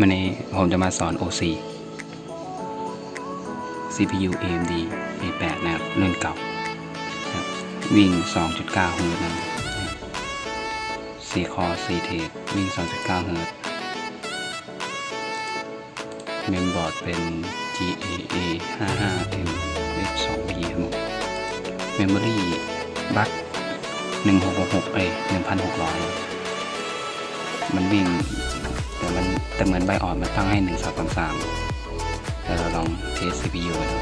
วันนี้ผมจะมาสอน OC CPU AMD A8 นะครับรุ่นเก่า วิ่ง 2.9เฮิร์ตซ์นะครับ4คอ4เทสวิ่ง 2.9เฮิร์ตซ์เมมบอร์ดเป็น GAA 55M H2B ครับผมเมมโมรี่บัต1666เอ้ย1600 มันวิ่ง แต่เหมือนใบอ่อนมันตั้งให้หนึ่งสามสามสามแล้วเราลองเทส CPU ดู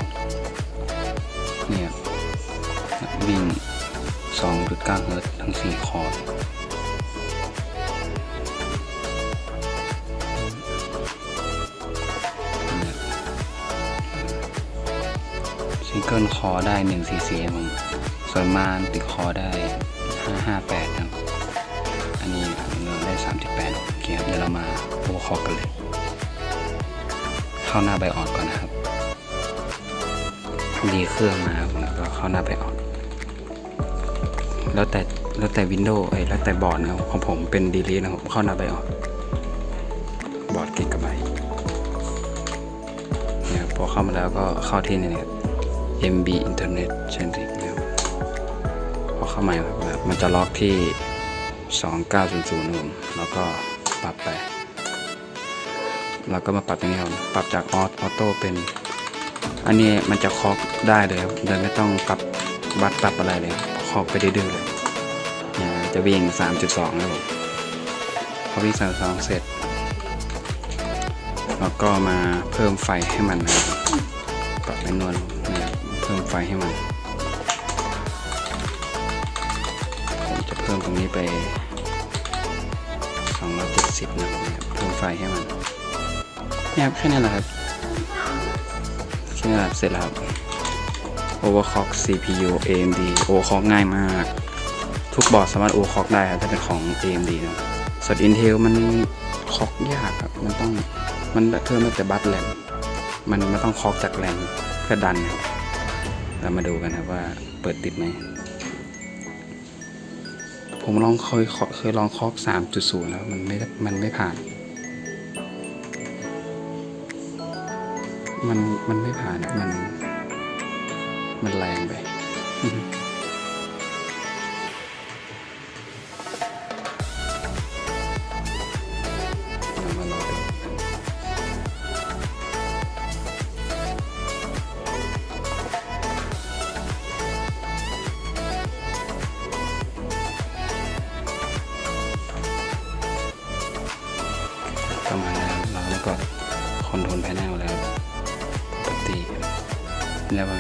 เนี่ยวิ่ง2.9เฮิร์ตทั้ง 4 คอร์ซิงเกิลคอได้1 cc ครับผมส่วนมานติดคอได้ 558ครับ เคครับเดี๋ยวเรามาโอเคอกกันเลย เข้าหน้าไบอ่อดก่อนนะครับดีเครื่องมาแล้วก็เข้าหน้าไบอ่อดแล้วแต่แล้วแต่วินโดว์เอ้แล้วแต่บอร์ดนะครับของผมเป็นดีลีนะครับเข้าหน้าไบอ่อดบอร์ดกิกะไบต์เนี่ยพอเข้ามาแล้วก็เข้าที่นี่นะครับ MB Internet Chanting นะครับพอเข้ามาครับมันจะล็อกที่ 2900นแล้วก็ ปรับไปแล้วก็มาปรับตรงนี้ครับปรับจากอออโต้เป็น อันนี้มันจะคอกได้เลยครับโดยไม่ต้องปรับบัตรปรับอะไรเลยคอกไปดื้อเลยจะวิ่ง 3.2ครับผมพอวิ่ง3.2เสร็จแล้วก็มาเพิ่มไฟให้มันนะครับปรับเป็นนวลเพิ่มไฟให้มัน ผมจะเพิ่มตรงนี้ไป 270นะครับเนี่ยเพิ่มไฟให้มันนี่ครับแค่นี้แหละครับแค่นี้แหละเสร็จแล้วครับ Overclock CPU AMD Overclock ง่ายมาก ทุกบอร์ดสามารถ Overclock ได้ครับถ้าเป็นของ AMD นะส่วน Intel มันคอกยากครับ มันต้องมันเพิ่มตั้งแต่บัตแรมมันไม่ต้องคอกจากแรมเพื่อดันครับเรามาดูกันครับว่าเปิดติดไหม ผมลองเคยเคยลองคอกสามจุดศูนย์แล้วมันไม่มันไม่ผ่าน มันมันไม่ผ่านอะมัน มันแรงไป แล้วว่า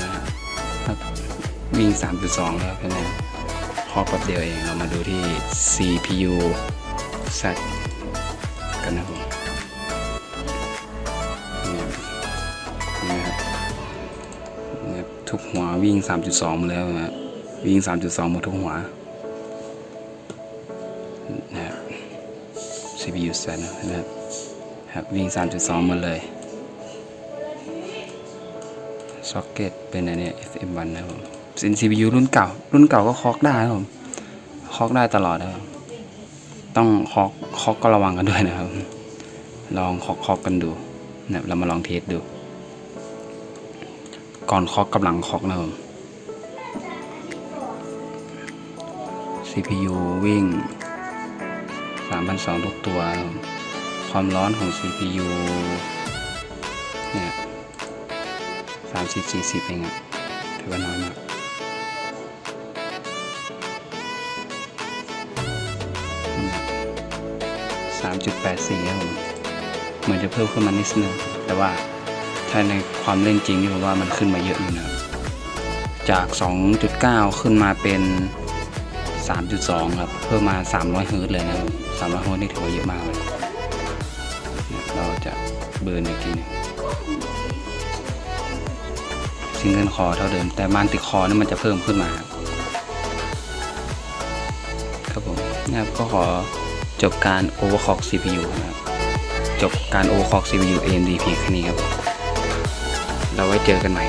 ครับวิ่ง 3.2 แล้วคะแนนพอแป๊บเดียวเองเรามาดูที่ CPU Z กันนะครับผมเนี่ยนี่ครับเนี่ยทุกหัววิ่ง 3.2 มาแล้วนะวิ่ง 3.2 หมดทุกหัวนะครับ CPU Z นะครับวิ่ง 3.2 มาเลย ซ็อกเก็ตเป็นอันเนี้ย FM1 นะครับผมเป็น CPU รุ่นเก่า รุ่นเก่าก็คอกได้ครับผมคอกได้ตลอดนะครับ ต้องคอกคอกก็ระวังกันด้วยนะครับ ลองคอกคอกกันดูนะเรามาลองเทสดู ก่อนคอกกับหลังคอกนะครับ CPU วิ่ง 3,200 ทุกตัวครับความร้อนของ CPU เนี่ย 30 40 เองอะถือว่าน้อยมาก3.84ครับผมเหมือนจะเพิ่มขึ้นมานิดนึงแต่ว่าถ้าในความเล่นจริงนี่ผมว่ามันขึ้นมาเยอะอยู่นะจาก 2.9 ขึ้นมาเป็น 3.2 ครับ เพิ่มมา 300เฮิร์ตเลยนะครับ300เฮิร์ตนี่ถือว่าเยอะมากเลย เราจะเบิร์นอีกทีหนึง ซิงเกิลคอเท่าเดิม แต่มันติคอนี่มันจะเพิ่มขึ้นมา ครับผมนะครับก็ขอจบการ overclock CPU นะครับจบการ overclock CPU AMD เพียงแค่นี้ครับ เราไว้เจอกันใหม่